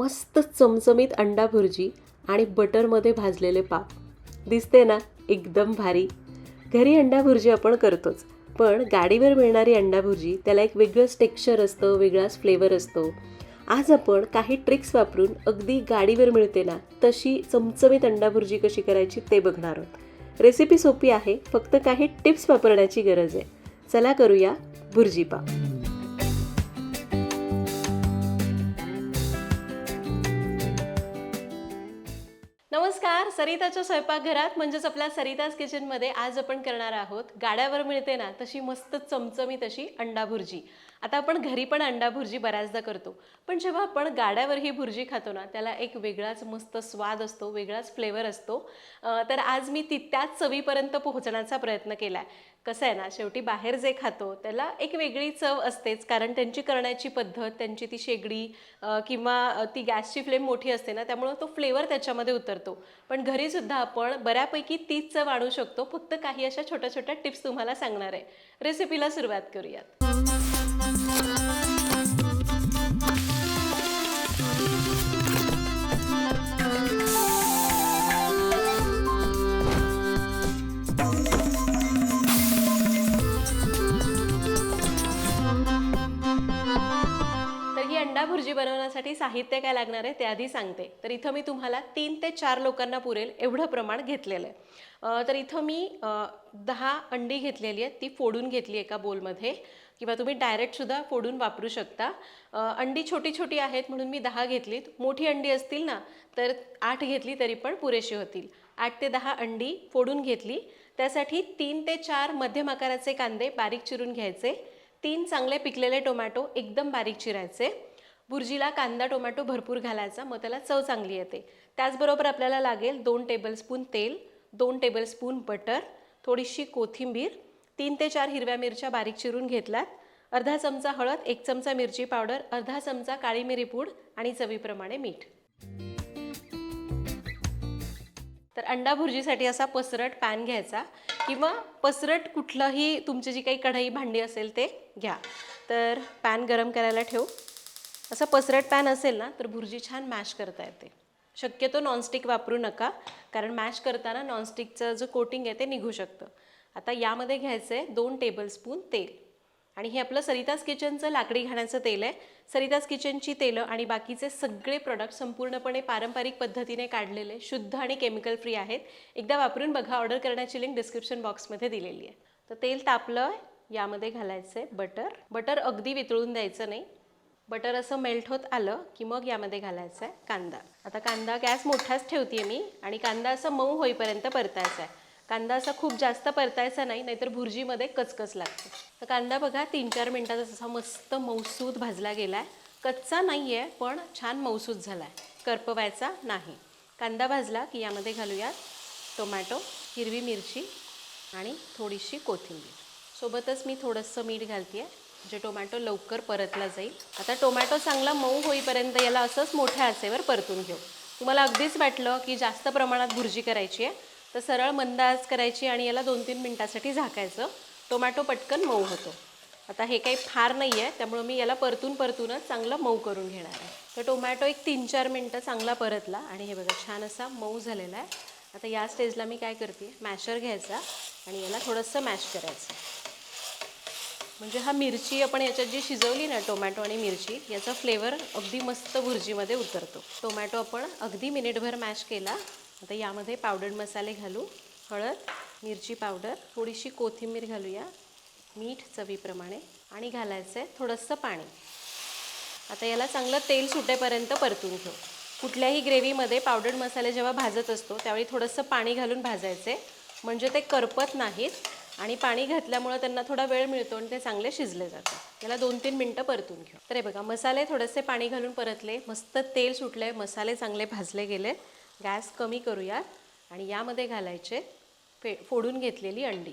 मस्त चमचमीत अंडा भुर्जी आणि बटरमध्ये भाजलेले पाप दिसते ना एकदम भारी. घरी अंडा भुर्जी आपण करतोच पण गाडीवर मिळणारी अंडा भुर्जी त्याला एक वेगळंच टेक्स्चर असतं वेगळाच फ्लेवर असतो. आज आपण काही ट्रिक्स वापरून अगदी गाडीवर मिळते ना तशी चमचमीत अंडा भुर्जी कशी करायची ते बघणार आहोत. रेसिपी सोपी आहे फक्त काही टिप्स वापरण्याची गरज आहे. चला करूया भुर्जी पाव. नमस्कार सरिताच्या स्वयंपाकघरात म्हणजेच आपल्या सरिताज किचनमध्ये आज आपण करणार आहोत गाड्यावर मिळते ना तशी मस्त चमचमीत अशी अंडा भुर्जी आता आपण घरी पण अंडा भुर्जी बऱ्याचदा करतो. पण जेव्हा आपण गाड्यावर ही भुर्जी खातो ना त्याला एक वेगळाच मस्त स्वाद असतो वेगळाच फ्लेवर असतो. तर आज मी ती त्याच चवीपर्यंत पोहोचण्याचा प्रयत्न केला आहे कसं आहे ना शेवटी बाहेर जे खातो त्याला एक वेगळी चव असतेच. कारण त्यांची करण्याची पद्धत त्यांची ती शेगडी किंवा ती गॅसची फ्लेम मोठी असते ना त्यामुळं तो फ्लेवर त्याच्यामध्ये उतरतो. पण घरीसुद्धा आपण बऱ्यापैकी तीच चव आणू शकतो. फक्त काही अशा छोट्या छोट्या टिप्स तुम्हाला सांगणार आहे. रेसिपीला सुरुवात करूयात. भुर्जी बनवण्यासाठी साहित्य काय लागणार आहे ते आधी सांगते. तर इथं मी तुम्हाला तीन ते चार लोकांना पुरेल एवढं प्रमाण घेतलेलं आहे. तर इथं मी दहा अंडी घेतलेली आहेत ती फोडून घेतली एका बोलमध्ये. किंवा तुम्ही डायरेक्टसुद्धा फोडून वापरू शकता. अंडी छोटी छोटी आहेत म्हणून मी दहा घेतलीत. मोठी अंडी असतील ना तर आठ घेतली तरी पण पुरेशी होतील. आठ ते दहा अंडी फोडून घेतली. त्यासाठी तीन ते चार मध्यम आकाराचे कांदे बारीक चिरून घ्यायचे. तीन चांगले पिकलेले टोमॅटो एकदम बारीक चिरायचे. भुर्जीला कांदा टोमॅटो भरपूर घालायचा मग त्याला चव चांगली येते. त्याचबरोबर आपल्याला लागेल दोन टेबलस्पून तेल दोन टेबलस्पून बटर थोडीशी कोथिंबीर तीन ते चार हिरव्या मिरच्या बारीक चिरून घेतल्यात अर्धा चमचा हळद एक चमचा मिरची पावडर अर्धा चमचा काळी मिरी पूड आणि चवीप्रमाणे मीठ. तर अंडा भुर्जीसाठी असा पसरट पॅन घ्यायचा किंवा पसरट कुठलंही तुमची जी काही कढई भांडी असेल ते घ्या. तर पॅन गरम करायला ठेवू. असं पसरट पॅन असेल ना तर भुर्जी छान मॅश करता येते. शक्यतो नॉनस्टिक वापरू नका कारण मॅश करताना नॉनस्टिकचं जो कोटिंग आहे ते निघू शकतं. आता यामध्ये घ्यायचं आहे दोन टेबलस्पून तेल. आणि हे आपलं सरिताज किचनचं लाकडी घाण्याचं तेल आहे. सरिताज किचनची तेलं आणि बाकीचे सगळे प्रॉडक्ट संपूर्णपणे पारंपरिक पद्धतीने काढलेले शुद्ध आणि केमिकल फ्री आहेत. एकदा वापरून बघा ऑर्डर करण्याची लिंक डिस्क्रिप्शन बॉक्समध्ये दिलेली आहे. तर तेल तापलं यामध्ये घालायचं आहे बटर बटर अगदी वितळून द्यायचं नाही. बटर असं मेल्ट होत आलं की मग यामध्ये घालायचा आहे कांदा. आता कांदा गॅस मोठाच ठेवते मी आणि कांदा असं मऊ होईपर्यंत परतायचा आहे. कांदा असा खूप जास्त परतायचा नाही नाहीतर भुर्जीमध्ये कचकच लागते. तर कांदा बघा तीन चार मिनटात असा मस्त मौसूद भाजला गेला आहे कच्चा नाही आहे पण छान मऊसूद झाला आहे करपवायचा नाही. कांदा भाजला की यामध्ये घालूयात टोमॅटो हिरवी मिरची आणि थोडीशी कोथिंबीर. सोबतच मी थोडंसं मीठ घालते आहे जे टोमॅटो लवकर परतला जाईल. आता टोमॅटो चांगला मऊ होईपर्यंत याला असंच मोठ्या आचेवर परतून घेऊ. तुम्हाला अगदीच वाटलं की जास्त प्रमाणात भुर्जी करायची आहे तर सरळ मंद आच करायची आणि याला दोन तीन मिनटासाठी झाकायचं. टोमॅटो पटकन मऊ होतो. आता हे काही फार नाही आहे त्यामुळं मी याला परतून परतूनच चांगलं मऊ करून घेणार आहे. तर टोमॅटो एक तीन चार मिनटं चांगला परतला आणि हे बघा छान असा मऊ झालेला आहे. आता या स्टेजला मी काय करते मॅशर घ्यायचा आणि याला थोडंसं मॅश करायचं. म्हणजे हा मिरची आपण याच्यात जी शिजवली ना टोमॅटो आणि मिरची याचा फ्लेवर अगदी मस्त भुर्जीमध्ये उतरतो. टोमॅटो आपण अगदी मिनिटभर मॅश केला. आता यामध्ये पावडर मसाले घालू हळद मिरची पावडर थोडीशी कोथिंबीर घालूया मीठ चवीप्रमाणे आणि घालायचं आहे थोडंसं पाणी. आता याला चांगलं तेल सुटेपर्यंत परतून घेऊ. कुठल्याही ग्रेव्हीमध्ये पावडर मसाले जेव्हा भाजत असतो त्यावेळी थोडंसं पाणी घालून भाजायचे म्हणजे ते करपत नाहीत. आणि पाणी घातल्यामुळं त्यांना थोडा वेळ मिळतो आणि ते चांगले शिजले जातात. त्याला दोन तीन मिनटं परतून घेऊ तर हे बघा मसाले थोडेसे पाणी घालून परतले. मस्त तेल सुटले. मसाले चांगले भाजले गेले. गॅस कमी करूयात. आणि यामध्ये घालायचे फे फोडून घेतलेली अंडी.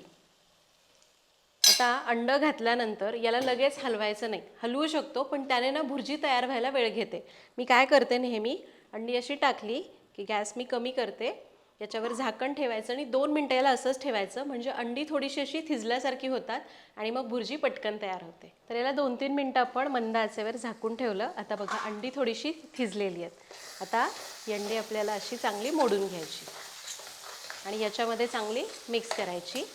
आता अंड घातल्यानंतर याला लगेच हलवायचं नाही. हलवू शकतो पण त्याने ना भुर्जी तयार व्हायला वेळ घेते. मी काय करते नेहमी? अंडी अशी टाकली की गॅस मी कमी करते. याच्यावर झाकण ठेवायचं आणि दोन मिनटं याला असंच ठेवायचं. म्हणजे अंडी थोडीशी अशी थिजल्यासारखी होतात आणि मग भुर्जी पटकन तयार होते. तर याला दोन तीन मिनटं आपण मंद आचेवर झाकून ठेवलं. आता बघा अंडी थोडीशी थिजलेली आहेत. आता ही अंडी आपल्याला अशी चांगली मोडून घ्यायची. आणि याच्यामध्ये चांगली मिक्स करायची.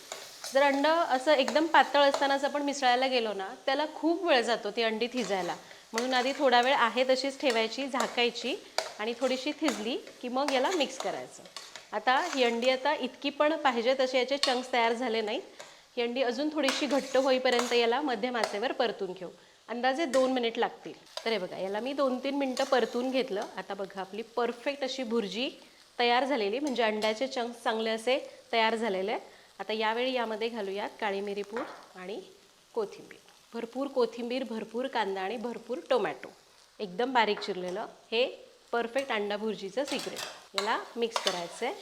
जर अंड असं एकदम पातळ असतानाच आपण मिसळायला गेलो ना त्याला खूप वेळ जातो ती अंडी थिजायला. म्हणून आधी थोडा वेळ आहे तशीच ठेवायची झाकायची आणि थोडीशी थिजली की मग याला मिक्स करायचं. आता ही अंडी आता इतकी पण पाहिजे तसे याचे चंक्स तयार झाले नाहीत. ही अंडी अजून थोडीशी घट्ट होईपर्यंत याला मध्यम आचेवर परतून घेऊ. अंदाजे दोन मिनिट लागतील. तर हे बघा याला मी दोन तीन मिनटं परतून घेतलं. आता बघा आपली परफेक्ट अशी भुर्जी तयार झालेली म्हणजे अंड्याचे चंक्स चांगले असे तयार झालेले आहेत. आता यावेळी यामध्ये घालूयात काळी मिरी पूड आणि कोथिंबीर. भरपूर कोथिंबीर भरपूर कांदा आणि भरपूर टोमॅटो. एकदम बारीक चिरलेलं हे परफेक्ट अंडा भुर्जीचं सिक्रेट याला मिक्स करायचं आहे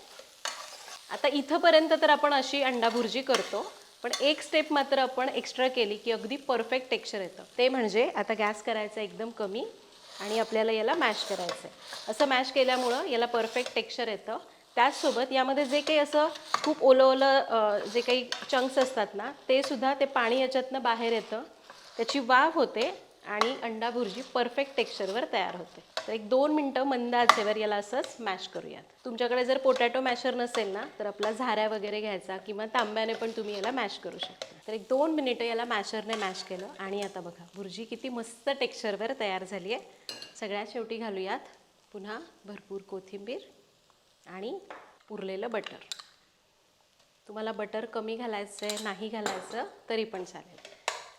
आता इथंपर्यंत तर आपण अशी अंडा भुर्जी करतो पण एक स्टेप मात्र आपण एक्स्ट्रा केली की अगदी परफेक्ट टेक्स्चर येतं. ते म्हणजे आता गॅस करायचा एकदम कमी आणि आपल्याला याला मॅश करायचं आहे असं मॅश केल्यामुळं याला परफेक्ट टेक्स्चर येतं. त्याचसोबत यामध्ये जे काही असं खूप ओलं ओलं जे काही चंक्स असतात ना ते सुद्धा ते पाणी याच्यातनं बाहेर येतं. त्याची वाफ होते आणि अंडा भुर्जी परफेक्ट टेक्स्चरवर तयार होते. तर एक दोन मिनटं मंद आचेवर याला असंच मॅश करूयात. तुमच्याकडे जर पोटॅटो मॅशर नसेल ना तर आपला झाऱ्या वगैरे घ्यायचा किंवा तांब्याने पण तुम्ही याला मॅश करू शकता. तर एक दोन मिनिटं याला मॅशरने मॅश केलं आणि आता बघा भुर्जी किती मस्त टेक्स्चरवर तयार झाली आहे सगळ्यात शेवटी घालूयात पुन्हा भरपूर कोथिंबीर आणि उरलेलं बटर तुम्हाला बटर कमी घालायचं आहे नाही घालायचं तरी पण चालेल.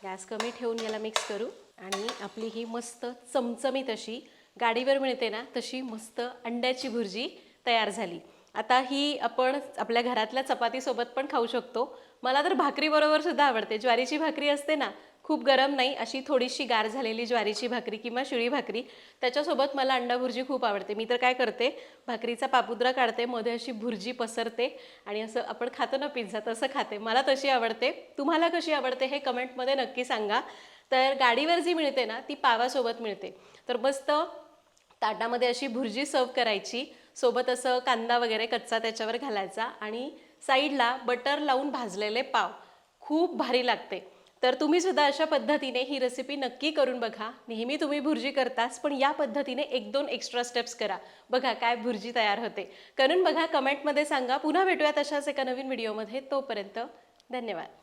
गॅस कमी ठेवून याला मिक्स करू. आणि आपली ही मस्त चमचमीत अशी गाडीवर मिळते ना तशी मस्त अंड्याची भुर्जी तयार झाली. आता ही आपण आपल्या घरातल्या चपातीसोबत पण खाऊ शकतो. मला तर भाकरीबरोबर सुद्धा आवडते. ज्वारीची भाकरी असते ना खूप गरम नाही अशी थोडीशी गार झालेली ज्वारीची भाकरी किंवा शिळी भाकरी. त्याच्यासोबत मला अंडा भुर्जी खूप आवडते. मी तर काय करते भाकरीचा पापुद्रा काढते मध्ये अशी भुर्जी पसरते आणि असं आपण खातो ना पिझ्झा तसं खाते. मला तशी आवडते. तुम्हाला कशी आवडते हे कमेंटमध्ये नक्की सांगा. तर गाडीवर जी मिळते ना ती पावासोबत मिळते. तर मस्त ताटामध्ये अशी भुर्जी सर्व करायची. सोबत असं कांदा वगैरे कच्चा त्याच्यावर घालायचा आणि साईडला बटर लावून भाजलेले पाव. खूप भारी लागते. तर तुम्ही सुद्धा अशा पद्धतीने ही रेसिपी नक्की करून बघा. नेहमी तुम्ही भुर्जी करताच पण या पद्धतीने एक दोन एक्स्ट्रा स्टेप्स करा. बघा काय भुर्जी तयार होते. करून बघा कमेंटमध्ये सांगा. पुन्हा भेटूयात अशाच एका नवीन व्हिडिओमध्ये तोपर्यंत धन्यवाद.